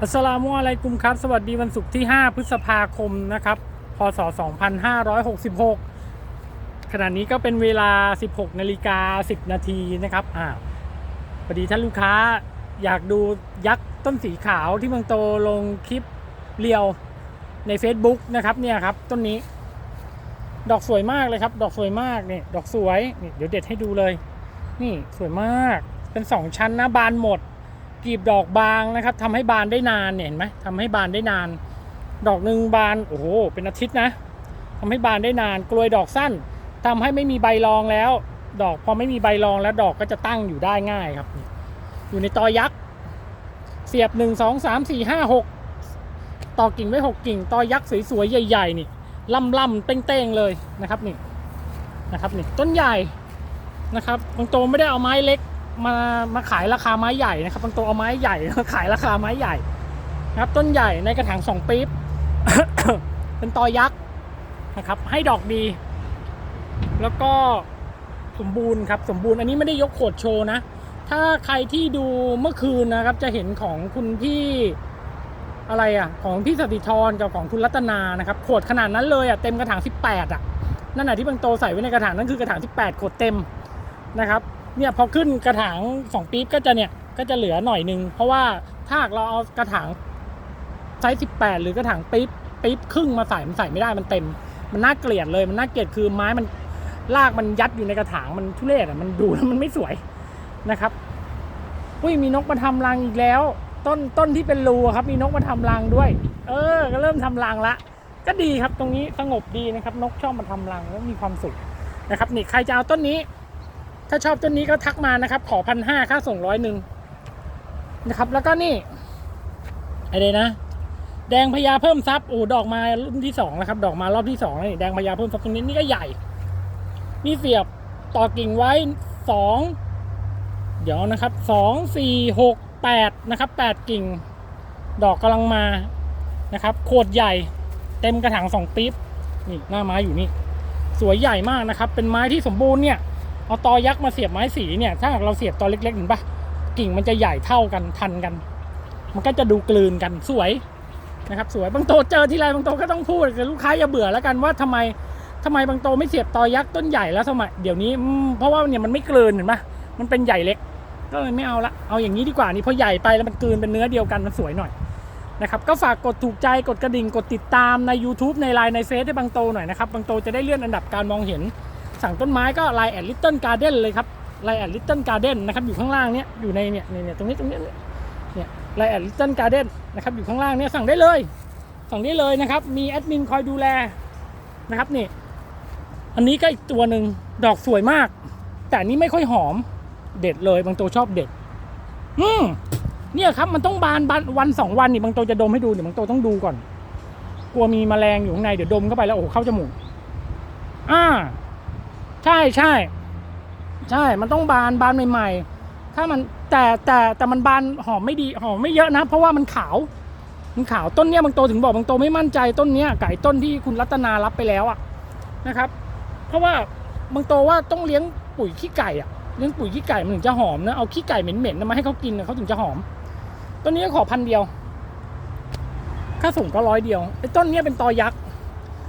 อัสสลามุอะลัยกุมครับ สวัสดีวันศุกร์ที่ 5 พฤษภาคมนะครับ พศ 2566 ขณะนี้ก็เป็นเวลา 16 นาฬิกา 10 นาทีนะครับอ่าพอดีท่านลูกค้าอยากดูยักษ์ต้นสีขาวที่เมืองโตลงคลิปเรียวใน Facebook นะครับเนี่ยครับต้นนี้ ดอกสวยมากเลยครับ ดอกสวยมากเนี่ยดอกสวยนี่เดี๋ยวเด็ดให้ดูเลย นี่สวยมากเป็นสองชั้นนะบานหมด กีบดอกบางนะครับทำให้บานได้นานเนี่ยเห็นไหมทำให้บานได้นาน ดอกหนึ่งบานโอ้โหเป็นอาทิตย์นะทำให้บานได้นาน กลวยดอกสั้นทำให้ไม่มีใบรองแล้ว ดอกพอไม่มีใบรองแล้วดอกก็จะตั้งอยู่ได้ง่ายครับ อยู่ในตอยักษ์เสียบหนึ่งสองสามสี่ห้าหกต่อกิ่งไว้หกกิ่งตอยักษ์สวยๆใหญ่ๆนี่ล่ำล่ำๆเต้งๆเลยนะครับนี่นะครับนี่ต้นใหญ่นะครับบางโตไม่ได้เอาไม้เล็ก มามาขายราคาไม้ใหญ่นะครับบางตัวเอาไม้ใหญ่มาขายราคาไม้ใหญ่นะครับต้นใหญ่ในกระถางสองปี๊บเป็นตอยักษ์นะครับ ให้ดอกดี แล้วก็สมบูรณ์ครับสมบูรณ์อันนี้ไม่ได้ยกโขดโชว์นะ ถ้าใครที่ดูเมื่อคืนนะครับ จะเห็นของคุณพี่อะไรอะของพี่สติธรกับของคุณรัตนานะครับขวดขนาดนั้นเลยอะเต็มกระถาง 18 อะ นั่นแหะที่บางโตใส่ไว้ในกระถางนั่นคือกระถาง 18ขวดเต็มนะครับ เนี่ยพอขึ้นกระถางสองปี๊บก็จะเนี่ยก็จะเหลือหน่อยนึง เพราะว่าถ้าหากเราเอากระถางไซส์สิบแปดหรือกระถางปี๊บปี๊บครึ่งมาใส่มันใส่ไม่ได้มันเต็ม มันน่าเกลียดเลยมันน่าเกลียดคือไม้มันลากมันยัดอยู่ในกระถางมันทุเรศอะมันดูแล้วมันไม่สวยนะครับอุ้ยมีนกมาทำรังอีกแล้ว ต้นต้นที่เป็นรูอะครับ มีนกมาทำรังด้วย เออ ก็เริ่มทำรังละ ก็ดีครับตรงนี้สงบดีนะครับ นกชอบมาทำรังแล้วมีความสุขนะครับนี่ใครจะเอาต้นนี้ ถ้าชอบต้นนี้ก็ทักมานะครับ ขอพันห้าค่าส่งร้อยหนึ่งนะครับ แล้วก็นี่อะไรนะ แดงพญาเพิ่มทรัพย์โอ้ดอกมารุ่นที่สองแล้วครับ ดอกมารอบที่สองนี่แดงพญาเพิ่มทรัพย์ตรงนี้นี่ก็ใหญ่ นี่เสียบต่อกิ่งไว้สองเดี๋ยวนะครับสองสี่หกแปดนะครับแปดกิ่ง ดอกกำลังมานะครับ โคตรใหญ่ เต็มกระถางสองปี๊บนี่หน้าไม้อยู่นี่ สวยใหญ่มากนะครับ เป็นไม้ที่สมบูรณ์เนี่ย เอาตอยักษ์มาเสียบไม้สีเนี่ย ถ้าหากเราเสียบตอเล็กๆเห็นปะกิ่งมันจะใหญ่เท่ากันทันกัน มันก็จะดูกลืนกันสวยนะครับ สวยบางโตเจอที่ไรบางโตก็ต้องพูดกับลูกค้าอย่าเบื่อแล้วกันว่าทำไมทำไมบางโตไม่เสียบตอยักษ์ต้นใหญ่แล้วสมัยเดี๋ยวนี้เพราะว่าเนี่ยมันไม่กลืนเห็นปะมันเป็นใหญ่เล็ก ก็เลยไม่เอาละเอาอย่างนี้ดีกว่านี่เพราะใหญ่ไปแล้วมันกลืนเป็นเนื้อเดียวกันมันสวยหน่อยนะครับก็ฝากกดถูกใจกดกระดิ่งกดติดตามใน YouTube ในไลน์ในเฟซให้บางโตหน่อยนะครับบางโตจะได้เลื่อนอันดับการมองเห็น สั่งต้นไม้ก็ไลน์แอดลิตเติ้ลการ์เด้นเลยครับไลน์แอดลิตเติ้ลการ์เด้นนะครับอยู่ข้างล่างเนี้ยอยู่ในเนี่ยเนี่ยตรงนี้ตรงนี้เนี่ยไลน์แอดลิตเติ้ลการ์เด้นนะครับอยู่ข้างล่างเนี่ยสั่งได้เลย สั่งได้เลยนะครับ มีแอดมินคอยดูแลนะครับนี่อันนี้ก็อีกตัวหนึ่งดอกสวยมาก แต่นี้ไม่ค่อยหอมเด็ดเลยบางตัวชอบเด็ด อืมเนี่ยครับมันต้องบานบานวันสองวันนี่บางตัวจะดมให้ดูเดี๋ยวบางตัวต้องดูก่อน กลัวมีแมลงอยู่ข้างในเดี๋ยวดมเข้าไปแล้วโอ้โหเข้าจมูกอ่า ใช่ใช่ ใช่ มันต้องบานบานใหม่ๆ ถ้ามันแต่แต่แต่มันบานหอมไม่ดีหอมไม่เยอะนะ เพราะว่ามันขาว มันขาวต้นเนี้ยบางโตถึงบอกบางโตไม่มั่นใจต้นเนี้ยไก่ต้นที่คุณรัตนารับไปแล้วอะนะครับ เพราะว่าบางโตว่าต้องเลี้ยงปุ๋ยขี้ไก่อะเลี้ยงปุ๋ยขี้ไก่มันถึงจะหอมนะเอาขี้ไก่เหม็นๆมาให้เขากินเขาถึงจะหอม ต้นนี้ขอพันเดียว ค่าส่งก็ร้อยเดียวไอ้ต้นเนี้ยเป็นตอยักษ์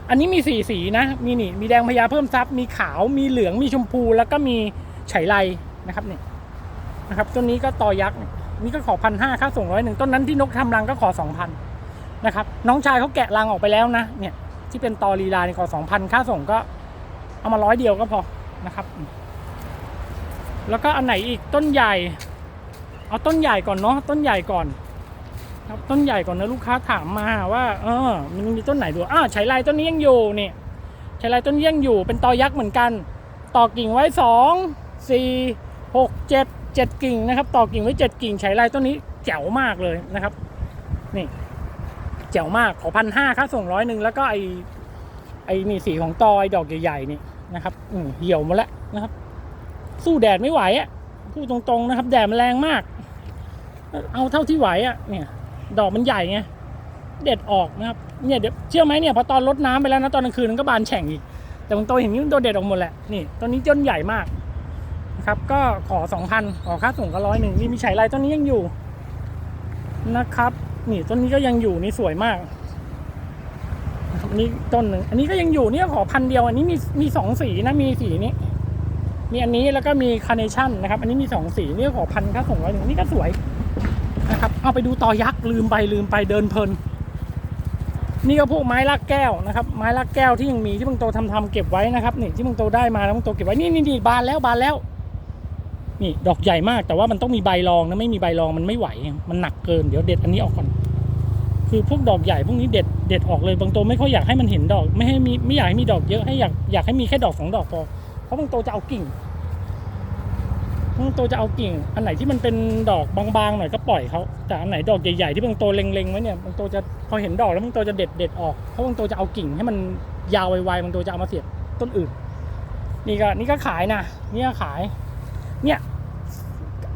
อันนี้มีสีสีนะ มีนี่ มีแดงพญาเพิ่มทรัพย์ มีขาว มีเหลือง มีชมพู แล้วก็มีไฉไลนะครับเนี่ยนะครับ ต้นนี้ก็ตอยักษ์เนี่ยนี่ก็ขอพันห้าค่าส่งร้อยหนึ่ง ต้นนั้นที่นกทำรังก็ขอสองพันนะครับ น้องชายเขาแกะรังออกไปแล้วนะ เนี่ย ที่เป็นตอลีลาเนี่ยขอสองพันค่าส่งก็เอามาร้อยเดียวก็พอนะครับ แล้วก็อันไหนอีกต้นใหญ่ เอาต้นใหญ่ก่อนเนาะ ต้นใหญ่ก่อน ครับต้นใหญ่ก่อนนะลูกค้าถามมาว่าเออมันมีต้นไหนดูอ้าวไฉไลต้นนี้ยังอยู่เนี่ยไฉไลต้นนี้ยังอยู่ เป็นตอยักษ์เหมือนกัน ต่อกิ่งไว้สองสี่หกเจ็ดเจ็ดกิ่งนะครับ ต่อกิ่งไว้เจ็ดกิ่งไฉไลต้นนี้แจ๋วมากเลยนะครับ นี่แจ๋วมากขอพันห้าค่าส่งร้อยหนึ่งแล้วก็ไอไอนี่สีของตอยดอกใหญ่ๆนี่นะครับอืมเหี่ยวหมดแล้วนะครับ สู้แดดไม่ไหวอะพูดตรงๆนะครับ แดดมันแรงมาก เอาเท่าที่ไหวอะเนี่ย ดอกมันใหญ่ไงเด็ดออกนะครับเนี่ยเดี๋ยวเชื่อไหมเนี่ยพอตอนลดน้ำไปแล้วนะตอนกลางคืนมันก็บานแฉ่งอีก แต่บางตัวเห็นนี่มันตัวเด็ดออกหมดแหละนี่ต้นนี้ต้นใหญ่มากนะครับ ก็ขอสองพันขอค่าส่งก็ร้อยหนึ่งนี่มีไฉไลต้นนี้ยังอยู่นะครับนี่ต้นนี้ก็ยังอยู่นี่สวยมากนี่ต้นหนึ่งอันนี้ก็ยังอยู่เนี่ยขอพันเดียว อันนี้มีมีสองสีนะมีสีนี้มีอันนี้แล้วก็มีคาร์เนชั่นนะครับ อันนี้มีสองสีเนี่ยขอพันค่าส่งร้อยหนึ่งนี่ก็สวย เอาไปดูต่อยักษ์ลืมไปลืมไปเดินเพลิน นี่ก็พวกไม้ลักแก้วนะครับ ไม้ลักแก้วที่ยังมีที่มึงโตทำทำเก็บไว้นะครับนี่ที่มึงโตได้มาแล้วมึงโตเก็บไว้นี่นี่นี่บานแล้วบานแล้ว นี่ดอกใหญ่มากแต่ว่ามันต้องมีใบรองนะไม่มีใบรองมันไม่ไหว มันหนักเกินเดี๋ยวเด็ดอันนี้ออกก่อน คือพวกดอกใหญ่พวกนี้เด็ดเด็ดออกเลยบางโตไม่ค่อยอยากให้มันเห็นดอก ไม่ให้มีไม่อยากให้มีดอกเยอะให้อยากอยากให้มีแค่ดอกสองดอกพอเพราะบางโตจะเอากิ่ง บางโตจะเอากิ่ง อันไหนที่มันเป็นดอกบางๆหน่อยก็ปล่อยเขาแต่อันไหนดอกใหญ่ๆที่บางโตเล็งๆไว้เนี่ยบางโตจะพอเห็นดอกแล้วบางโตจะเด็ดเด็ดออกเพราะบางโตจะเอากิ่งให้มันยาวไวๆบางโตจะเอามาเสียบต้นอื่น นี่ก็นี่ก็ขายนะนี่ก็ขาย เนี่ย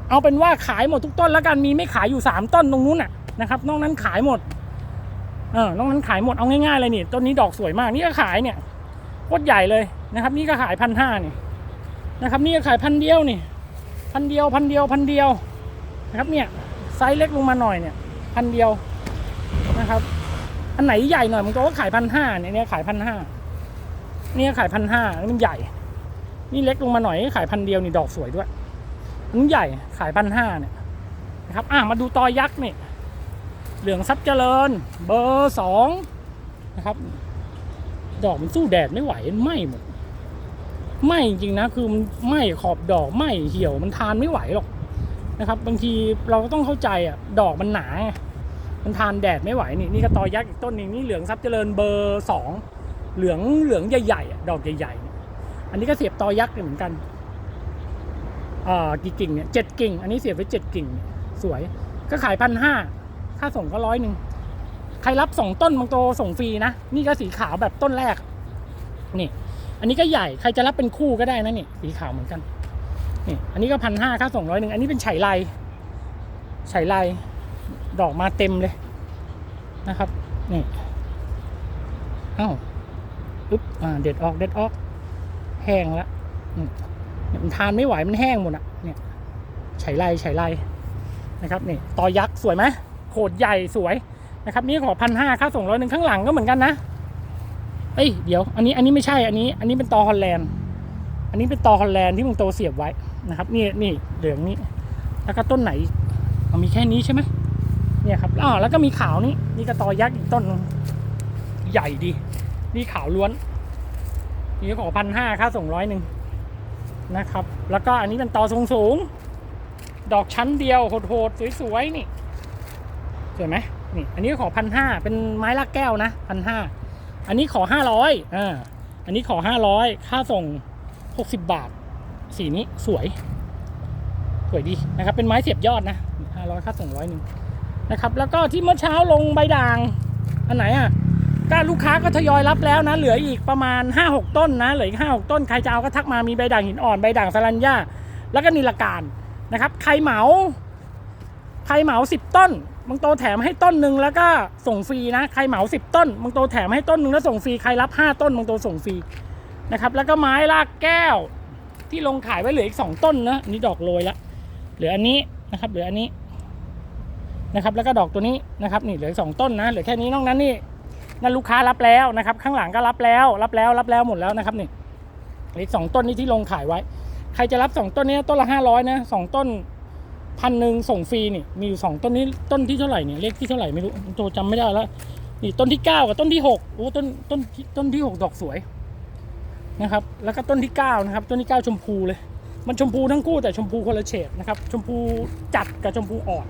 เอาเป็นว่าขายหมดทุกต้นแล้วกันมีไม่ขายอยู่สามต้นตรงนู้นน่ะนะครับนอกนั้นขายหมดเออนอกนั้นขายหมดเอาง่ายๆเลยนี่ต้นนี้ดอกสวยมากนี่ก็ขายเนี่ยโคตรใหญ่เลยนะครับ นี่ก็ขายพันห้านี่นะครับ นี่ก็ขายพันเดียวนี่ พันเดียวพันเดียวพันเดียวนะครับเนี่ยไซส์เล็กลงมาหน่อยเนี่ยพันเดียวนะครับ อันไหนใหญ่หน่อยมันก็ขายพันห้าเนี่ยเนี่ยขายพันห้านี่ก็ขายพันห้านี่มันใหญ่ นี่เล็กลงมาหน่อยขายพันเดียวนี่ดอกสวยด้วยอันนี้ใหญ่ขายพันห้าเนี่ยนะครับอะมาดูตอยักษ์นี่เหลืองซับเจริญ เบอร์สองนะครับ ดอกมันสู้แดดไม่ไหวไหม้หมด ไหมจริงๆนะคือมันไหมขอบดอกไหมเหี่ยวมันทานไม่ไหวหรอกนะครับ บางทีเราก็ต้องเข้าใจอะดอกมันหนาไงมันทานแดดไม่ไหวนี่นี่ก็ตอยักษ์อีกต้นหนึงนี่เหลืองซับเจริญเบอร์สองเหลืองเหลืองใหญ่ๆดอกใหญ่ๆอันนี้ก็เสียบตอยักษ์เหมือนกันอ่ากี่กิ่งเนี่ยเจ็ดกิ่ง อันนี้เสียบไปเจ็ดกิ่ง สวยก็ขายพันห้าค่าส่งก็ร้อยหนึ่งใครรับสองต้นบางโตส่งฟรีนะ นี่ก็สีขาวแบบต้นแรก นี่ อันนี้ก็ใหญ่ใครจะรับเป็นคู่ก็ได้นะนี่สีขาวเหมือนกันนี่อันนี้ก็พันห้าค่าส่งร้อยหนึ่งอันนี้เป็นไฉไลไฉไลดอกมาเต็มเลยนะครับนี่เอ้าอึ๊บอ่าเด็ดออกเด็ดออก แห้งล้วอืมเนี่ยมันทานไม่ไหวมันแห้งหมดอะเนี่ยไฉไลไฉไลนะครับนี่ตอยักษ์สวยไหมโขดใหญ่สวยนะครับนี่ขอพันห้าค่าส่งร้อยหนึ่งข้างหลังก็เหมือนกันนะ เอ้ยเดี๋ยวอันนี้อันนี้ไม่ใช่อันนี้ อันนี้เป็นตอฮอลแลนด์ อันนี้เป็นตอฮอลแลนด์ที่มึงโตเสียบไว้นะครับนี่นี่เหลืองนี้ แล้วก็ต้นไหนเอามีแค่นี้ใช่ไหมเนี่ยครับอ๋อแล้วก็มีขาวนี่นี่ก็ตอยักษ์อีกต้นนึงใหญ่ดี นี่ขาวล้วนนี่ขอพันห้าค่าส่งร้อยหนึ่งนะครับ แล้วก็อันนี้เป็นตอสูงสูงๆดอกชั้นเดียวโหดๆสวยๆนี่สวยไหมนี่ อันนี้ขอพันห้าเป็นไม้ลักแก้วนะพันห้า อันนี้ขอห้าร้อยอ่า อันนี้ขอห้าร้อยค่าส่งหกสิบบาท สีนี้สวย สวยดีนะครับ เป็นไม้เสียบยอดนะห้าร้อยค่าส่งร้อยหนึ่งนะครับ แล้วก็ที่เมื่อเช้าลงใบด่าง อันไหนอะก็ลูกค้าก็ทยอยรับแล้วนะ เหลืออีกประมาณ 5-6 ต้นนะ เหลืออีก5-6 ต้น ใครจะเอาก็ทักมา มีใบด่างหินอ่อน ใบด่างสารัญญาแล้วก็นิลการนะครับ ใครเหมา ใครเหมา 10 ต้น บางโตแถมให้ต้นหนึ่งแล้วก็ส่งฟรีนะใครเหมา10ต้นบางโตแถมให้ต้นหนึ่งแล้วส่งฟรีใครรับ5ต้นบางโตส่งฟรีนะครับ แล้วก็ไม้ลากแก้วที่ลงขายไว้เหลืออีก2ต้นนะนนี้ดอกโรยละเหลืออันนี้นะครับ เหลืออันนี้นะครับ แล้วก็ดอกตัวนี้นะครับ นี่เหลือสองต้นนะเหลือแค่นี้นอกนั้นนี่นั่นลูกค้ารับแล้วนะครับ ข้างหลังก็รับแล้วรับแล้วรับแล้วหมดแล้วนะครับนี่อีกสองต้นนี้ที่ลงขายไว้ ใครจะรับสองต้นนี้ต้นละห้าร้อยนะสองต้น พันหนึ่งส่งฟรีนี่มีอยู่สองต้นนี้ต้นที่เท่าไหร่เนี่ยเลขที่เท่าไหร่ไม่รู้โตจำไม่ได้แล้วนี่ต้นที่เก้ากับต้นที่หกโอ้ต้นต้นต้นที่หกดอกสวยนะครับ แล้วก็ต้นที่เก้านะครับต้นที่เก้าชมพูเลย มันชมพูทั้งคู่แต่ชมพูคนละเฉดนะครับชมพูจัดกับชมพูอ่อน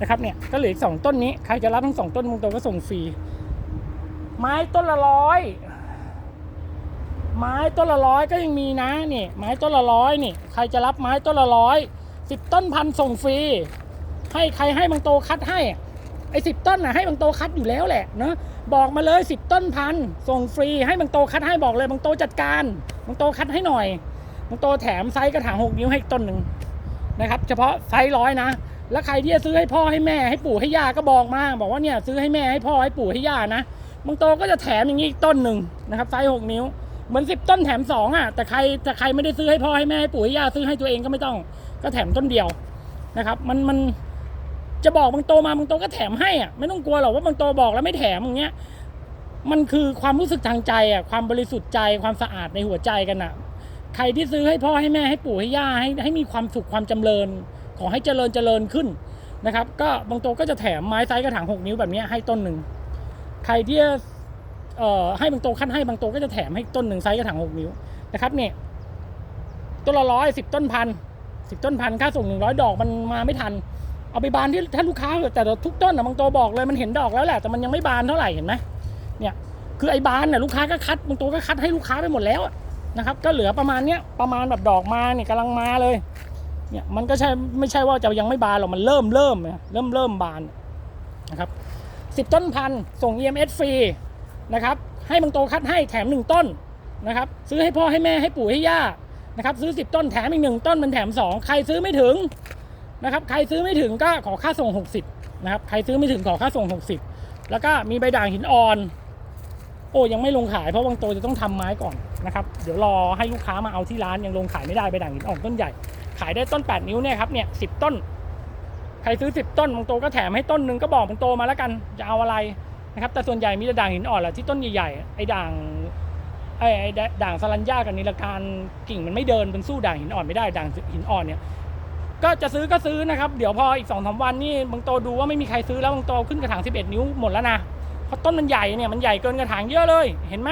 นะครับเนี่ยก็เหลืออีกสองต้นนี้ใครจะรับทั้งสองต้นมึงโตก็ส่งฟรีไม้ต้นละร้อยไม้ต้นละร้อยก็ยังมีนะนี่ไม้ต้นละร้อยนี่ใครจะรับไม้ต้นละร้อย สิบต้นพันส่งฟรี ให้ใครให้บางโตคัดให้ ไอ้สิบต้นน่ะให้บางโตคัดอยู่แล้วแหละเนาะบอกมาเลยสิบต้นพันส่งฟรี ให้บางโตคัดให้บอกเลยบางโตจัดการบางโตคัดให้หน่อยบางโตแถมไซส์กระถางหกนิ้วให้ต้นหนึ่งนะครับ เฉพาะไซส์ร้อยนะ แล้วใครที่จะซื้อให้พ่อให้แม่ให้ปู่ให้ย่าก็บอกมา บอกว่าเนี่ยซื้อให้แม่ให้พ่อให้ปู่ให้ย่านะบางโตก็จะแถมอย่างนี้อีกต้นหนึ่งนะครับไซส์หกนิ้วเหมือนสิบต้นแถมสองอะแต่ใครแต่ใครไม่ได้ซื้อให้พ่อให้แม่ให้ปู่ให้ย่าซื้อให้ตัวเองก็ไม่ต้อง ก็แถมต้นเดียวนะครับ มันมันจะบอกบางโตมาบางโตก็แถมให้อะไม่ต้องกลัวหรอกว่าบางโตบอกแล้วไม่แถมอย่างเงี้ยมันคือความรู้สึกทางใจอะความบริสุทธิ์ใจความสะอาดในหัวใจกันอะ ใครที่ซื้อให้พ่อให้แม่ให้ปู่ให้ย่าให้ให้มีความสุขความจำเริญ ขอให้เจริญเจริญขึ้นนะครับ ก็บางโตก็จะแถมไม้ไซส์กระถางหกนิ้วแบบนี้ให้ต้นหนึ่งใครที่เอ่อให้บางโตขั้นให้บางโตก็จะแถมให้ต้นหนึ่งไซส์กระถางหกนิ้วนะครับเนี่ยต้นละร้อยสิบต้นพัน สิบต้นพันค่าส่งหนึ่งร้อยดอกมันมาไม่ทัน เอาไปบานที่ถ้าลูกค้าแต่ทุกต้นนะบางโตบอกเลยมันเห็นดอกแล้วแหละแต่มันยังไม่บานเท่าไหร่เห็นไหมเนี่ยคือไอ้บานน่ะลูกค้าก็คัดบางโตก็คัดให้ลูกค้าไปหมดแล้วนะครับ ก็เหลือประมาณเนี้ยประมาณแบบดอกมาเนี่ยกำลังมาเลยเนี่ยมันก็ใช่ไม่ใช่ว่าจะยังไม่บานหรอกมันเริ่มเริ่มเนี่ยเริ่มเริ่มบานนะครับสิบต้นพันส่ง EMS ฟรีนะครับให้บางโตคัดให้แถมหนึ่งต้นนะครับซื้อให้พ่อให้แม่ให้ปู่ให้ย่า นะครับซื้อสิบต้นแถมอีกหนึ่งต้นมันแถมสองใครซื้อไม่ถึงนะครับใครซื้อไม่ถึงก็ขอค่าส่ง 60นะครับใครซื้อไม่ถึงขอค่าส่ง 60 แล้วก็มีใบด่างหินอ่อน โอ้ยังไม่ลงขายเพราะบางตัวจะต้องทำไม้ก่อนนะครับเดี๋ยวรอให้ลูกค้ามาเอาที่ร้านยังลงขายไม่ได้ใบด่างหินอ่อนต้นใหญ่ ขายได้ต้น 8 นิ้วเนี่ยครับเนี่ยสิต้น ใครซื้อ 10 ต้นบางตัวก็แถมให้ต้นหนึ่งก็บอกบางตัวมาแล้วกันจะเอาอะไรนะครับแต่ส่วนใหญ่มีแต่ด่างหินอ่อนแหละที่ต้นใหญ่ๆไอ้ด่าง ไอ้ด่างสลัญญากับนิลการกิ่งมันไม่เดินเป็นสู้ด่างหินอ่อนไม่ได้ด่างหินอ่อนเนี่ยก็จะซื้อก็ซื้อนะครับเดี๋ยวพออีกสองสาวันนี่บางโตดูว่าไม่มีใครซื้อแล้วบางโตขึ้นกระถาง11 นิ้วหมดแล้วนะเพราะต้นมันใหญ่เนี่ยมันใหญ่เกินกระถางเยอะเลยเห็นไหม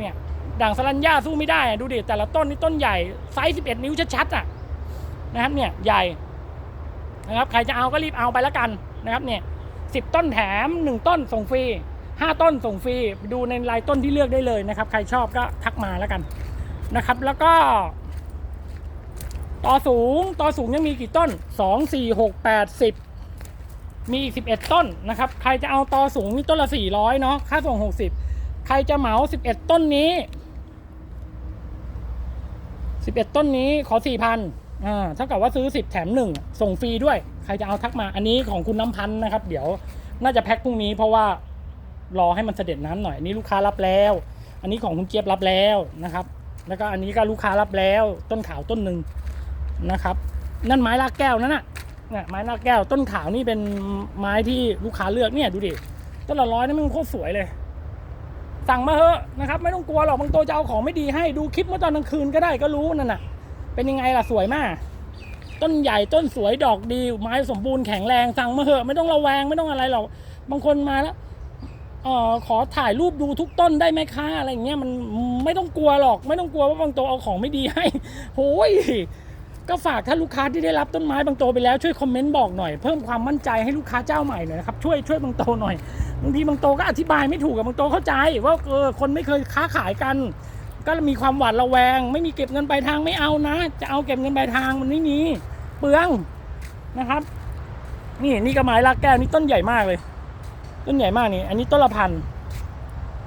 เนี่ยด่างสลัญญาสู้ไม่ได้ดูดิแต่ละต้นนี่ต้นใหญ่ไซส์11 นิ้วชัดๆอะนะครับเนี่ยใหญ่นะครับใครจะเอาก็รีบเอาไปแล้วกันนะครับเนี่ยสิบต้นแถม 1 ต้นส่งฟรี 5 ต้นส่งฟรีดูในรายต้นที่เลือกได้เลยนะครับ ใครชอบก็ทักมาแล้วกันนะครับ แล้วก็ต่อสูงต่อสูงยังมีกี่ต้น 2 4 6 8 10 มีอีก 11 ต้นนะครับ ใครจะเอาต่อสูงนี่ต้นละ 400 เนาะค่าส่ง 60 ใครจะเหมา 11 ต้นนี้ 11 ต้นนี้ขอ 4,000อ่าเท่ากับว่าซื้อ 10 แถม 1 ส่งฟรีด้วย ใครจะเอาทักมาอันนี้ของคุณน้ำพันนะครับ เดี๋ยวน่าจะแพ็คพรุ่งนี้เพราะว่า รอให้มันเสด็จน้ำหน่อยอันนี้ลูกค้ารับแล้ว อันนี้ของคุณเจี๊ยบรับแล้วนะครับ แล้วก็อันนี้ก็ลูกค้ารับแล้ว ต้นขาวต้นหนึ่งนะครับ นั่นไม้ลากแก้วนั่นน่ะเนี่ยไม้ลากแก้วต้นขาวนี่เป็นไม้ที่ลูกค้าเลือกเนี่ยดูดิต้นละร้อยนี่มันโคตรสวยเลย สั่งมาเถอะนะครับไม่ต้องกลัวหรอกบางตัวจะเอาของไม่ดีให้ดูคลิปเมื่อตอนกลางคืนก็ได้ก็รู้นั่นน่ะ เป็นยังไงล่ะสวยมากต้นใหญ่ต้นสวยดอกดี ไม้สมบูรณ์แข็งแรงสั่งมาเถอะไม่ต้องระแวงไม่ต้องอะไรหรอกบางคนมาแล้ว ออขอถ่ายรูปดูทุกต้นได้ไหมคะอะไรอย่างเงี้ยมันไม่ต้องกลัวหรอกไม่ต้องกลัวว่าบางตัวเอาของไม่ดีให้โอ้ยก็ฝากถ้าลูกค้าที่ได้รับต้นไม้บางโตไปแล้วช่วยคอมเมนต์บอกหน่อยเพิ่มความมั่นใจให้ลูกค้าเจ้าใหม่หน่อยนะครับช่วยช่วยบางโตหน่อยบางทีบางโตก็อธิบายไม่ถูกกับบางโตเข้าใจ ว่าเออคนไม่เคยค้าขายกัน ก็มีความหวาดระแวง ไม่มีเก็บเงินปลายทางไม่เอานะ จะเอาเก็บเงินปลายทางมันไม่มีเปลืองนะครับ นี่นี่กระไม้ลากแก้วนี่ต้นใหญ่มากเลย ต้นใหญ่มากนี่ อันนี้ต้นละพัน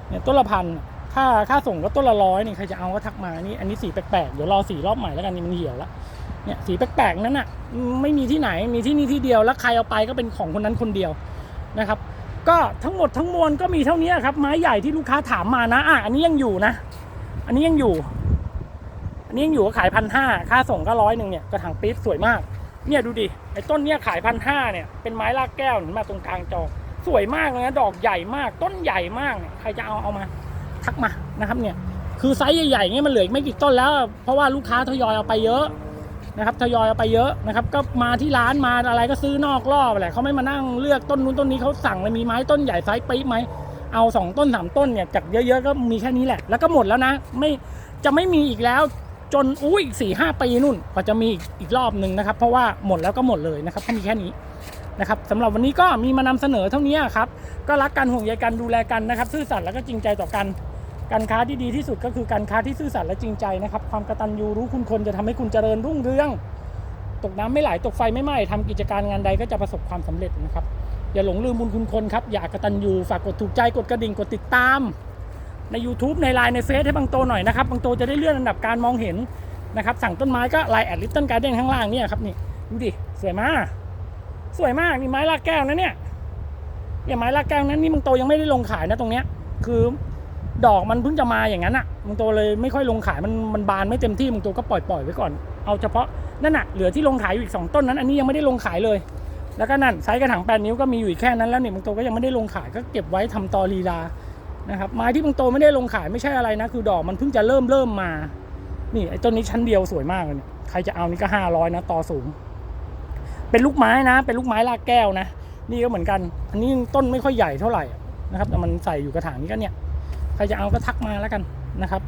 เนี่ยต้นละพันค่าค่าส่งก็ต้นละร้อยนี่ใครจะเอาก็ทักมานี่อันนี้สีแปลกๆเดี๋ยวรอสีรอบใหม่แล้วกันนี่มันเหี่ยวแล้วเนี่ยสีแปลกๆนั้นอะไม่มีที่ไหนมีที่นี่ที่เดียวแล้วใครเอาไปก็เป็นของคนนั้นคนเดียวนะครับ ก็ทั้งหมดทั้งมวลก็มีเท่านี้ครับ ไม้ใหญ่ที่ลูกค้าถามมานะอะอันนี้ยังอยู่นะ อันนี้ยังอยู่ อันนี้ยังอยู่ก็ขายพันห้าค่าส่งก็ร้อยหนึ่งเนี่ยกระถางปี๊บสวยมาก เนี่ยดูดิไอ้ต้นเนี่ยขายพันห้าเนี่ยเป็นไม้ลากแก้วเห็นมาตรงกลางจอ สวยมากเลยนะดอกใหญ่มาก ต้นใหญ่มากเนี่ยใครจะเอาเอามา ทักมานะครับเนี่ย คือไซส์ใหญ่ๆเนี่ยมันเหลือไม่กี่ต้นแล้ว เพราะว่าลูกค้าทยอยเอาไปเยอะนะครับทยอยเอาไปเยอะนะครับ ก็มาที่ร้านมาอะไรก็ซื้อนอกรอบแหละเขาไม่มานั่งเลือกต้นนู้นต้นนี้เขาสั่งเลยมีไม้ต้นใหญ่ไซส์ปี๊บไหมเอาสองต้นสามต้นเนี่ยจากเยอะ ๆ ก็มีแค่นี้แหละ แล้วก็หมดแล้วนะ ไม่จะไม่มีอีกแล้วจนอุ้ยอีกสี่ห้าปีนู่นกว่าจะมีอีกรอบหนึ่งนะครับ เพราะว่าหมดแล้วก็หมดเลยนะครับเขามีแค่นี้ นะครับสำหรับวันนี้ก็มีมานำเสนอเท่านี้ครับ ก็รักกันห่วงใยกันดูแลกันนะครับ ซื่อสัตย์แล้วก็จริงใจต่อกัน การค้าที่ดีที่สุดก็คือการค้าที่ซื่อสัตย์และจริงใจนะครับ ความกตัญญูรู้คุณคนจะทำให้คุณเจริญรุ่งเรือง ตกน้ำไม่ไหลตกไฟไม่ไหม้ทำกิจการงานใดก็จะประสบความสำเร็จนะครับ อย่าหลงลืมบุญคุณคนครับอย่ากตัญญูฝากกดถูกใจกดกระดิ่งกดติดตาม ใน YouTube ในไลน์ในเฟซให้บางโตหน่อยนะครับบางโตจะได้เลื่อนอันดับการมองเห็นนะครับสั่งต้นไม้ก็ไลน์แอดลิตเติ้ลการ์เด้นข้างล่างเนี่ยครับนี่ดูดิสวยมาก สวยมากนี่ไม้ลากแก้วนะเนี่ยเนี่ยไม้ลากแก้วนั้นนี่บางโตยังไม่ได้ลงขายนะตรงเนี้ย คือดอกมันเพิ่งจะมาอย่างนั้นอะบางโตเลยไม่ค่อยลงขายมันมันบานไม่เต็มที่บางโตก็ปล่อยปล่อยไว้ก่อนเอาเฉพาะนั่นน่ะเหลือที่ลงขายอยู่อีกสองต้นนั้น อันนี้ยังไม่ได้ลงขายเลย แล้วก็นั่นไซส์กระถาง8นิ้วก็มีอยู่แค่นั้นแล้วเนี่ยบางโตก็ยังไม่ได้ลงขายก็เก็บไว้ทำตอลีลานะครับไม้ที่บางโตไม่ได้ลงขายไม่ใช่อะไรนะ คือดอกมันเพิ่งจะเริ่มเริ่มมา นี่ไอ้ต้นนี้ชั้นเดียวสวยมากเลยใครจะเอานี่ก็500นะตอสูง เป็นลูกไม้นะ เป็นลูกไม้ลากแก้วนะ นี่ก็เหมือนกัน อันนี้ต้นไม่ค่อยใหญ่เท่าไหร่นะครับ แต่มันใส่อยู่กระถางนี้ก็เนี่ย ใครจะเอาก็ทักมาแล้วกันนะครับ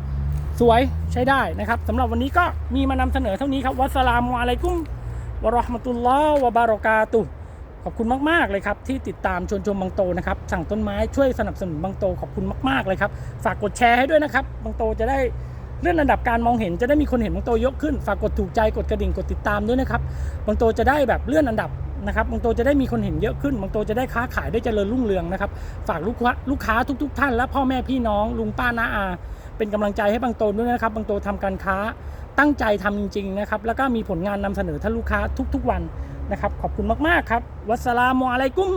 สวยใช้ได้นะครับสำหรับวันนี้ก็มีมานำเสนอเท่านี้ครับ วัสลามุอะลัยกุมวะราะห์มะตุลลอฮ์วะบารอกาตุขอบคุณมาก ๆ เลยครับ ที่ติดตามชวนชมบางโตนะครับ สั่งต้นไม้ช่วยสนับสนุนบางโตขอบคุณมาก ๆ เลยครับ ฝากกดแชร์ให้ด้วยนะครับ บางโตจะได้ เลื่อนอันดับการมองเห็นจะได้มีคนเห็นบางโตยกขึ้น ฝากกดถูกใจกดกระดิ่งกดติดตามด้วยนะครับบางโตจะได้แบบเลื่อนอันดับนะครับบางโตจะได้มีคนเห็นเยอะขึ้นบางโตจะได้ค้าขายได้เจริญรุ่งเรืองนะครับฝากลูกค้าลูกค้าทุก ๆท่าน และพ่อแม่พี่น้องลุงป้าน้าอา เป็นกำลังใจให้บางโตด้วยนะครับบางโตทำการค้าตั้งใจทำจริงๆนะครับแล้วก็มีผลงานนำเสนอท่านลูกค้าทุก ๆ วันนะครับขอบคุณมากๆครับวัสสลามุอะลัยกุม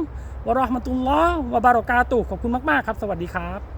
วะราะห์มะตุลลอฮ์วะบารอกาตุขอบคุณมากๆครับ สวัสดีครับ